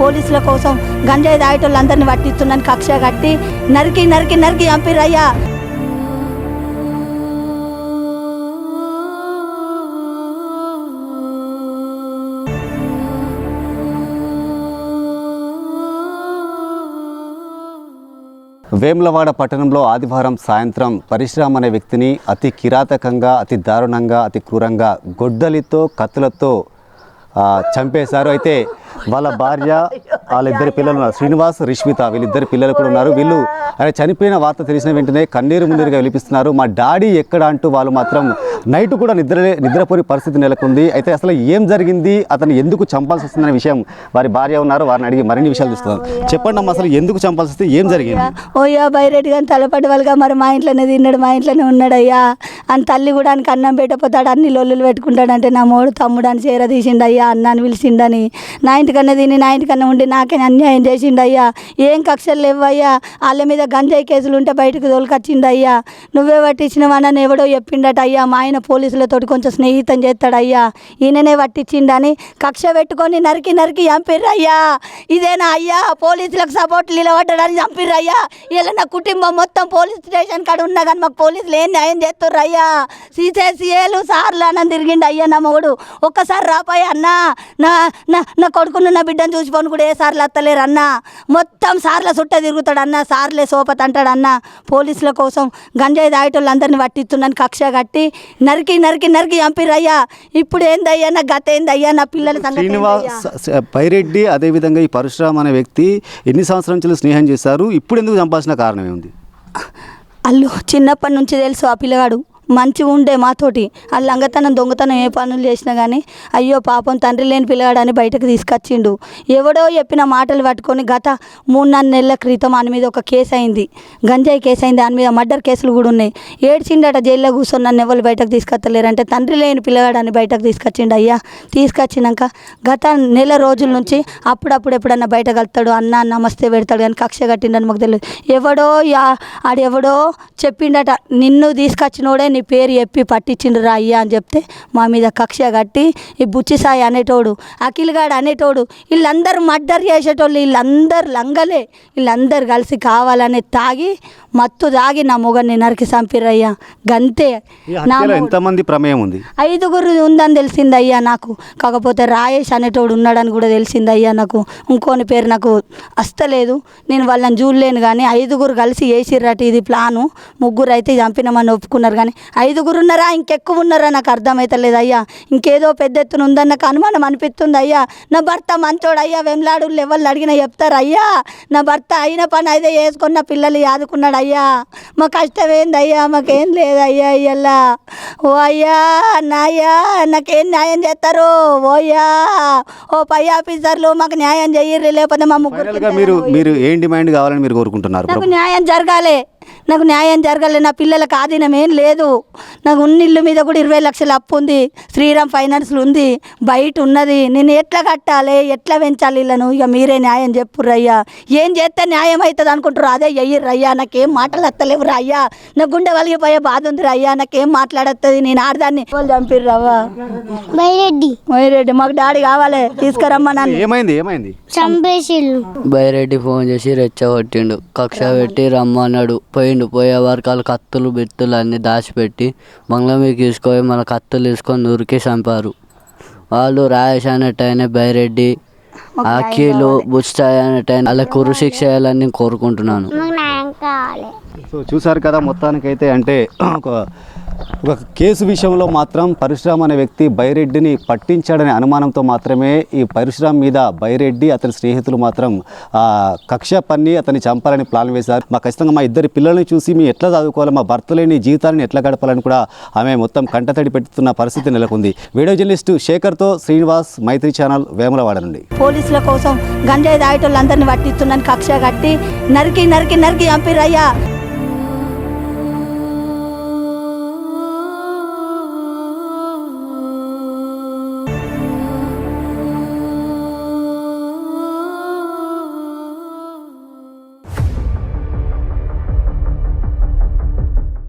పోలీసుల కోసం గంజాయి తాగేటోళ్ళందరినీ పట్టిస్తున్నాను కక్ష కట్టి. నరికి నరికి నరికి చంపిరయ్యా వేములవాడ పట్టణంలో ఆదివారం సాయంత్రం పరిశ్రమ అనే వ్యక్తిని అతి కిరాతకంగా అతి దారుణంగా అతి క్రూరంగా గొడ్డలితో కత్తులతో చంపేశారు. అయితే వాళ్ళ భార్య వాళ్ళిద్దరు పిల్లలు ఉన్నారు. శ్రీనివాస్ రిష్మిత వీళ్ళిద్దరు పిల్లలు కూడా ఉన్నారు. వీళ్ళు ఆయన చనిపోయిన వార్త తెలిసిన వెంటనే కన్నీరు ముందరిగా విలిపిస్తున్నారు మా డాడీ ఎక్కడ అంటూ వాళ్ళు మాత్రం నైట్ కూడా నిద్ర నిద్రపోని పరిస్థితి నెలకొంది. అయితే అసలు ఏం జరిగింది? అతను ఎందుకు చంపాల్సి వస్తుందనే విషయం వారి భార్య ఉన్నారు. వారిని అడిగి మరిన్ని విషయాలు చూస్తున్నాం చెప్పండి అమ్మా అసలు ఎందుకు చంపాల్సి వస్తే ఏం జరిగింది? ఓయ్యా బైరెడ్డి కానీ తలపడి వాళ్ళగా మరి మా ఇంట్లోనే తిన్నాడు మా ఇంట్లోనే ఉన్నాడయ్యా. అని తల్లి కూడా ఆయనకి అన్నం పెట్టపోతాడు అన్ని లొల్లులు పెట్టుకుంటాడంటే నా మోడు తమ్ముడు అని చీర తీసిండయ్యా అన్నాన్ని పిలిచిండని. నా ఇంటికన్నా తిని నా ఇంటికన్నా ఉండి నాకే అన్యాయం చేసిండయ్యా? ఏం కక్షలు లేవయ్యా? వాళ్ళ మీద గంజాయి కేసులు ఉంటే బయటకు తోలుకొచ్చిండయ్యా. నువ్వే పట్టించినవనని ఎవడో చెప్పిండట అయ్యా మా ఆయన పోలీసులతోటి కొంచెం స్నేహితం చేస్తాడయ్యా. ఈయననే పట్టించిండని కక్ష పెట్టుకొని నరికి నరికి చంపిర్రయ్యా. ఇదేనా అయ్యా. పోలీసులకు సపోర్ట్ నిలబడ్డాడని చంపిర్రయ్యా. ఇలా నా కుటుంబం మొత్తం పోలీస్ స్టేషన్ కాడ ఉన్నా కానీ మాకు పోలీసులు ఏం న్యాయం చేస్తుర్రయ్యా. సీసేసీఏలు సార్లు అన్న తిరిగిండు అయ్యా నా మొగుడు. ఒక్కసారి రాపాయి అన్నా. నా నా నా కొడుకును నా బిడ్డను చూసిపోను కూడా ఏ సార్లు అత్తలేరు అన్న మొత్తం సార్ల చుట్ట తిరుగుతాడు అన్న సార్లే సోపత్ అంటాడు అన్న పోలీసుల కోసం గంజాయి తాగేటోళ్ళందరినీ పట్టిస్తున్నాను కక్ష కట్టి. నరికి నరికి నరికి చంపిరయ్యా ఇప్పుడు ఏందయ్యా నా గత ఏందయ్యా నా పిల్లల శ్రీనివాస్ పైరెడ్డి అదేవిధంగా ఈ పరశురామ్ అనే వ్యక్తి ఎన్ని సంవత్సరాల నుంచి స్నేహం చేశారు? ఇప్పుడు ఎందుకు చంపాల్సిన కారణం ఏముంది? అల్లు చిన్నప్పటి నుంచి తెలుసు ఆ పిల్లగాడు. మంచిగా ఉండే మాతోటి. ఆ లంగతనం దొంగతనం ఏ పనులు చేసినా కానీ అయ్యో పాపం తండ్రి లేని పిల్లగాడని బయటకు తీసుకొచ్చిండు. ఎవడో చెప్పిన మాటలు పట్టుకొని గత మూడు నాలుగు నెలల క్రితం ఆయన మీద ఒక కేసు అయింది. గంజాయి కేసు అయింది. దాని మీద మర్డర్ కేసులు కూడా ఉన్నాయి. ఏడ్చిండట జైల్లో కూర్చొని నన్ను ఎవరు బయటకు తీసుకొస్తలేరంటే తండ్రి లేని పిల్లగాడని బయటకు తీసుకొచ్చిండు. అయ్యా తీసుకొచ్చినాక గత నెల రోజుల నుంచి అప్పుడప్పుడు ఎప్పుడన్నా బయట కలుతాడు అన్న నమస్తే పెడతాడు కానీ కక్ష కట్టిండని మాకు తెలియదు ఎవడో యా ఆడెవడో చెప్పిండట నిన్ను తీసుకొచ్చినోడే నీ పేరు చెప్పి పట్టించిండు రా అయ్యా అని చెప్తే మా మీద కక్ష కట్టి ఈ బుచ్చిసాయి అనేటోడు అఖిల్గాడు అనేటోడు వీళ్ళందరూ మర్డర్ చేసేటోళ్ళు వీళ్ళందరూ లంగలే వీళ్ళందరూ కలిసి కావాలని తాగి మత్తు తాగి నా మొగన్ని నరికి చంపిర్రయ్యా. గంతే. నా ఎంతమంది ప్రమేయం ఉంది? ఐదుగురు ఉందని తెలిసింది అయ్యా నాకు. కాకపోతే రాయేష్ అనేటోడు ఉన్నాడని కూడా తెలిసింది అయ్యా నాకు. ఇంకోని పేరు నాకు వస్తలేదు నేను వాళ్ళని చూడలేను కానీ ఐదుగురు కలిసి వేసిర్రట ఇది ప్లాను. ముగ్గురు అయితే చంపినామని ఒప్పుకున్నారు కానీ ఐదుగురు ఉన్నారా ఇంకెక్కువ ఉన్నారా నాకు అర్థమవుతలేదు అయ్యా. ఇంకేదో పెద్ద ఎత్తున ఉందని నాకు అనుమానం అనిపిస్తుంది అయ్యా. నా భర్త మంచోడు అయ్యా. వెమ్లాడు ఎవరు అడిగినా చెప్తారు అయ్యా. నా భర్త అయిన పని అయితే వేసుకున్న పిల్లలు యాదుకున్నాడు అయ్యా. మా కష్టం ఏంది అయ్యా మాకేం లేదు అయ్యా అయ్యల్లా ఓ అయ్యా నాయ్యా నాకేం న్యాయం చేస్తారు? ఓయ్యా ఓ పై ఆఫీసర్లు మాకు న్యాయం చెయ్యర్రి లేకపోతే మా ముగ్గురు మీరు మీరు ఏం డిమాండ్ కావాలని మీరు కోరుకుంటున్నారు నాకు న్యాయం జరగాలి. నాకు న్యాయం జరగాలి నా పిల్లలకు ఆధీనం ఏం లేదు. నాకు ఉన్న ఇల్లు మీద కూడా ఇరవై లక్షల అప్పు ఉంది. శ్రీరామ్ ఫైనాన్స్లు ఉంది. బయట ఉన్నది. నేను ఎట్లా కట్టాలి? ఎట్లా పెంచాలి ఇళ్ళను? ఇక మీరే న్యాయం చెప్పుర్రు అయ్యా. ఏం చేస్తే న్యాయం అవుతుంది అనుకుంటారు అదే ఎయ్యర్రు అయ్యా. నాకేం మాటలు వస్తలేవు అయ్యా. నా గుండె వలిగిపోయే బాధ ఉంది అయ్యా. నాకేం మాట్లాడత్తది? నేను ఆడదాన్ని వాళ్ళు చంపిర్రు అవ్వా? బైరెడ్డి. రెడ్డి మాకు డాడీ కావాలి. తీసుకురమ్మా నన్ను. ఏమైంది? ఏమైంది? చంపేసిళ్ళు. బైరెడ్డి ఫోన్ చేసి రెచ్చగొట్టిండు. కక్ష పెట్టి రమ్మన్నాడు. పోయిండు. పోయే వరకు వాళ్ళు కత్తులు బెత్తులు అన్నీ దాచిపెట్టి బంగ్లా మీకు తీసుకొని మన కత్తులు తీసుకొని నూరికి చంపారు. వాళ్ళు రాయేష్ అనేటైన బైరెడ్డి అఖిలు బుచ్చాయ్ అనేటైన వాళ్ళ కురు శిక్ష చేయాలని నేను కోరుకుంటున్నాను. సో చూసారు కదా మొత్తానికైతే అంటే ఒక ఒక కేసు విషయంలో మాత్రం పరశురామ్ అనే వ్యక్తి బైరెడ్డిని పట్టించాడనే అనుమానంతో మాత్రమే ఈ పరశురామ్ మీద బైరెడ్డి అతని స్నేహితులు మాత్రం కక్ష పన్ని అతన్ని చంపాలని ప్లాన్ వేశారు. మా ఖచ్చితంగా మా ఇద్దరి పిల్లల్ని చూసి మీ ఎట్లా చదువుకోవాలి మా భర్తలేని జీవితాన్ని ఎట్లా గడపాలని కూడా ఆమె మొత్తం కంటతడి పెడుతున్న పరిస్థితి నెలకొంది. వీడియో జర్నలిస్టు శేఖర్తో శ్రీనివాస్ మైత్రి ఛానల్ వేములవాడ నుండి. పోలీసుల కోసం గంజాయి దాయటోళ్ళందరినీ పట్టిస్తున్నాను కక్ష కట్టి నరికి నరికి నరికి చంపిరయ్యా